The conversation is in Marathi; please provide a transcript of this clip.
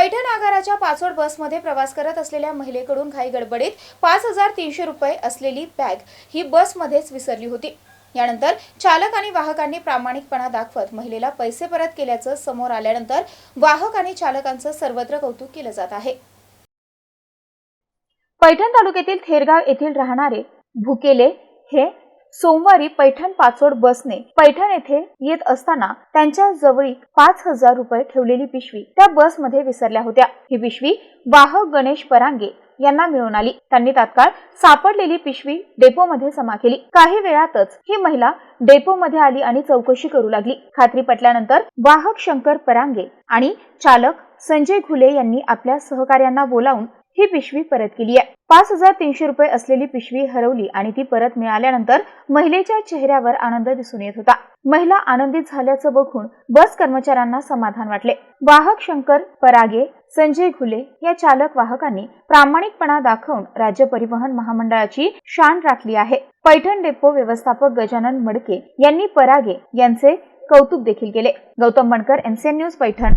पैठण आगाराच्या पाचोड बसमध्ये प्रवास करत असलेल्या महिलेकडून घाई गडबडीत पाच हजार तीनशे रुपये असलेली बॅग ही बसमध्येच विसरली होती. यानंतर चालक आणि वाहकांनी प्रामाणिकपणा दाखवत महिलेला पैसे परत केल्याचं समोर आल्यानंतर वाहक आणि चालकांचं सर्वत्र कौतुक केलं जात आहे. पैठण तालुक्यातील थेरगाव येथील राहणारे भुकेले हे सोमवारी पैठण पाचोड बसने पैठण येथे येत असताना त्यांच्या जवळी पाच हजार रुपये ठेवलेली पिशवी त्या बसमध्ये विसरल्या होत्या. ही पिशवी वाहक गणेश परांगे यांना मिळून आली. त्यांनी तात्काळ सापडलेली पिशवी डेपोमध्ये जमा केली. काही वेळातच ही महिला डेपोमध्ये आली आणि चौकशी करू लागली. खात्री पटल्यानंतर वाहक शंकर परांगे आणि चालक संजय घुले यांनी आपल्या सहकार्यांना बोलावून ही पिशवी परत केली आहे. पाच हजार तीनशे रुपये असलेली पिशवी हरवली आणि ती परत मिळाल्यानंतर महिलेच्या चेहऱ्यावर आनंद दिसून येत होता. महिला आनंदित झाल्याचं बघून बस कर्मचाऱ्यांना समाधान वाटले. वाहक शंकर परागे संजय घुले या चालक वाहकांनी प्रामाणिकपणा दाखवून राज्य परिवहन महामंडळाची शान राखली आहे. पैठण डेपो व्यवस्थापक गजानन मडके यांनी परागे यांचे कौतुक देखील केले. Gautam Bankar MCN news Paithan.